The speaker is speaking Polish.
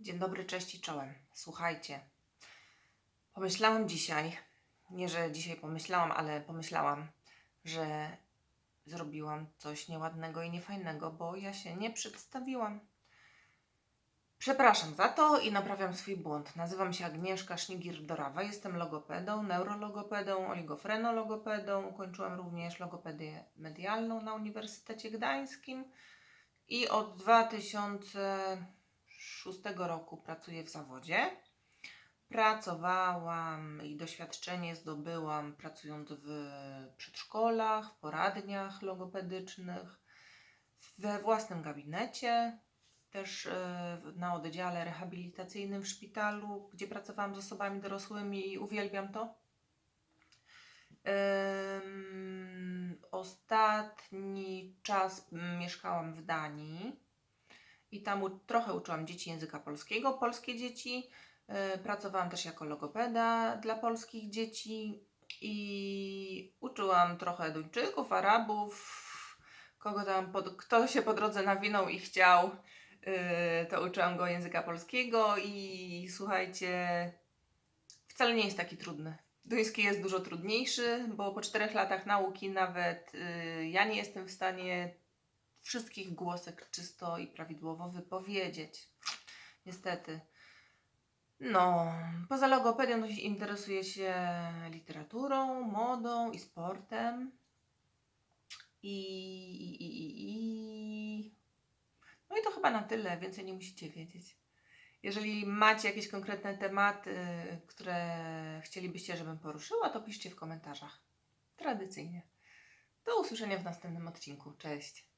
Dzień dobry, cześć i czołem. Słuchajcie, pomyślałam dzisiaj, nie że dzisiaj pomyślałam, ale pomyślałam, że zrobiłam coś nieładnego i niefajnego, bo ja się nie przedstawiłam. Przepraszam za to i naprawiam swój błąd. Nazywam się Agnieszka Sznigir-Dorawa, jestem logopedą, neurologopedą, oligofrenologopedą. Ukończyłam również logopedię medialną na Uniwersytecie Gdańskim i od 2006 roku pracuję w zawodzie. Pracowałam i doświadczenie zdobyłam pracując w przedszkolach, w poradniach logopedycznych, we własnym gabinecie, też e, na oddziale rehabilitacyjnym w szpitalu, gdzie pracowałam z osobami dorosłymi i uwielbiam to. Ostatni czas mieszkałam w Danii i tam u, trochę uczyłam dzieci języka polskiego, polskie dzieci. Yy, pracowałam też jako logopeda dla polskich dzieci i uczyłam trochę Duńczyków, Arabów, kogo tam, pod, kto się po drodze nawinął i chciał, yy, to uczyłam go języka polskiego i słuchajcie, wcale nie jest taki trudny. Duński jest dużo trudniejszy, bo po czterech latach nauki nawet y, ja nie jestem w stanie wszystkich głosek czysto i prawidłowo wypowiedzieć. Niestety. No, poza logopedią to się interesuję się literaturą, modą i sportem. I, i, i, i. No i to chyba na tyle, więcej nie musicie wiedzieć. Jeżeli macie jakieś konkretne tematy, które chcielibyście, żebym poruszyła, to piszcie w komentarzach. Tradycyjnie. Do usłyszenia w następnym odcinku. Cześć.